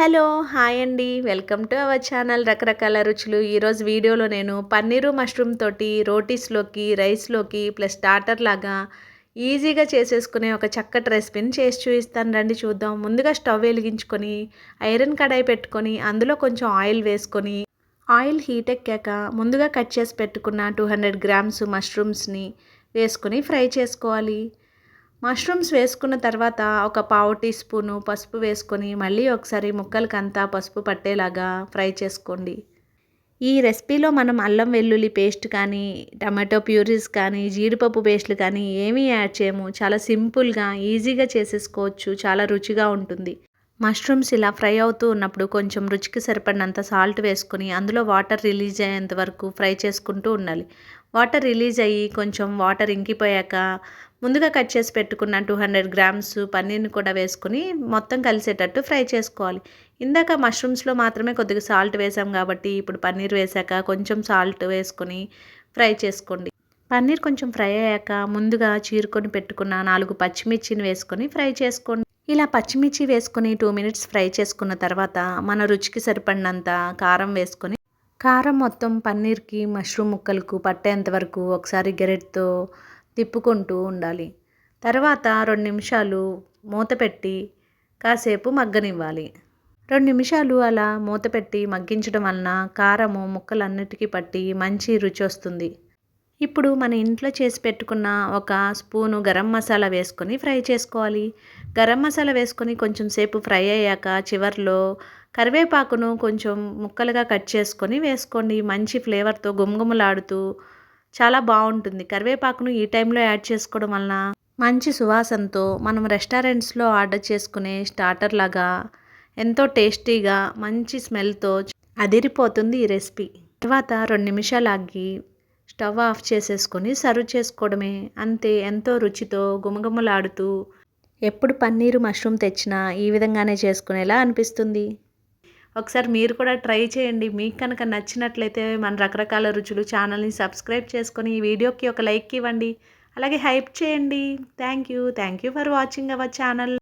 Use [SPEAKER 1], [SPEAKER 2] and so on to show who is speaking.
[SPEAKER 1] Hello hi అండి. Welcome to our channel రకరకాల రుచులు. ఈరోజు వీడియోలో నేను పన్నీరు మష్రూమ్ తోటి రోటీస్లోకి రైస్లోకి ప్లస్ స్టార్టర్ లాగా ఈజీగా చేసేసుకునే ఒక చక్కటి రెసిపీని చేసి చూపిస్తాను. రండి చూద్దాం. ముందుగా స్టవ్ వెలిగించుకొని ఐరన్ కడాయి పెట్టుకొని అందులో కొంచెం ఆయిల్ వేసుకొని ఆయిల్ హీట్ ఎక్కాక ముందుగా కట్ చేసి పెట్టుకున్న టూ హండ్రెడ్ గ్రామ్స్ మష్రూమ్స్ని వేసుకొని ఫ్రై చేసుకోవాలి. మష్రూమ్స్ వేసుకున్న తర్వాత ఒక పావు టీ స్పూను పసుపు వేసుకొని మళ్ళీ ఒకసారి ముక్కలకంతా పసుపు పట్టేలాగా ఫ్రై చేసుకోండి. ఈ రెసిపీలో మనం అల్లం వెల్లుల్లి పేస్ట్ కానీ టమాటో ప్యూరీస్ కానీ జీడిపప్పు పేస్ట్లు కానీ ఏమీ యాడ్ చేయము. చాలా సింపుల్గా ఈజీగా చేసేసుకోవచ్చు. చాలా రుచిగా ఉంటుంది. మష్రూమ్స్ ఇలా ఫ్రై అవుతూ ఉన్నప్పుడు కొంచెం రుచికి సరిపడినంత సాల్ట్ వేసుకొని అందులో వాటర్ రిలీజ్ అయ్యేంత వరకు ఫ్రై చేసుకుంటూ ఉండాలి. వాటర్ రిలీజ్ అయ్యి కొంచెం వాటర్ ఇంకిపోయాక ముందుగా కట్ చేసి పెట్టుకున్న టూ హండ్రెడ్ గ్రామ్స్ పన్నీర్ని కూడా వేసుకొని మొత్తం కలిసేటట్టు ఫ్రై చేసుకోవాలి. ఇందాక మష్రూమ్స్లో మాత్రమే కొద్దిగా సాల్ట్ వేసాం కాబట్టి ఇప్పుడు పన్నీర్ వేసాక కొంచెం సాల్ట్ వేసుకొని ఫ్రై చేసుకోండి. పన్నీర్ కొంచెం ఫ్రై అయ్యాక ముందుగా చీరుకొని పెట్టుకున్న నాలుగు పచ్చిమిర్చిని వేసుకొని ఫ్రై చేసుకోండి. ఇలా పచ్చిమిర్చి వేసుకుని టూ మినిట్స్ ఫ్రై చేసుకున్న తర్వాత మన రుచికి సరిపడినంత కారం వేసుకొని కారం మొత్తం పన్నీర్కి మష్రూమ్ ముక్కలకు పట్టేంత వరకు ఒకసారి గెరెట్తో తిప్పుకుంటూ ఉండాలి. తర్వాత రెండు నిమిషాలు మూత పెట్టి కాసేపు మగ్గనివ్వాలి. రెండు నిమిషాలు అలా మూత పెట్టి మగ్గించడం వలన కారము ముక్కలన్నిటికీ పట్టి మంచి రుచి వస్తుంది. ఇప్పుడు మన ఇంట్లో చేసి పెట్టుకున్న ఒక స్పూను గరం మసాలా వేసుకొని ఫ్రై చేసుకోవాలి. గరం మసాలా వేసుకొని కొంచెం సేపు ఫ్రై అయ్యాక చివర్లో కరివేపాకును కొంచెం ముక్కలుగా కట్ చేసుకొని వేసుకోండి. మంచి ఫ్లేవర్తో గుమగుమలాడుతూ చాలా బాగుంటుంది. కరివేపాకును ఈ టైంలో యాడ్ చేసుకోవడం వలన మంచి సువాసనతో మనం రెస్టారెంట్స్లో ఆర్డర్ చేసుకునే స్టార్టర్ లాగా ఎంతో టేస్టీగా మంచి స్మెల్తో అదిరిపోతుంది ఈ రెసిపీ. తర్వాత రెండు నిమిషాలు ఆగి స్టవ్ ఆఫ్ చేసేసుకొని సర్వ్ చేసుకోవడమే. అంతే ఎంతో రుచితో గుమగుమలాడుతూ ఎప్పుడు పన్నీరు మష్రూమ్ తెచ్చినా ఈ విధంగానే చేసుకునేలా అనిపిస్తుంది. ఒకసారి మీరు కూడా ట్రై చేయండి. మీకు కనుక నచ్చినట్లయితే మన రకరకాల రుచులు ఛానల్ని సబ్స్క్రైబ్ చేసుకొని ఈ వీడియోకి ఒక లైక్ ఇవ్వండి. అలాగే హైప్ చేయండి. Thank you. Thank you for watching our channel.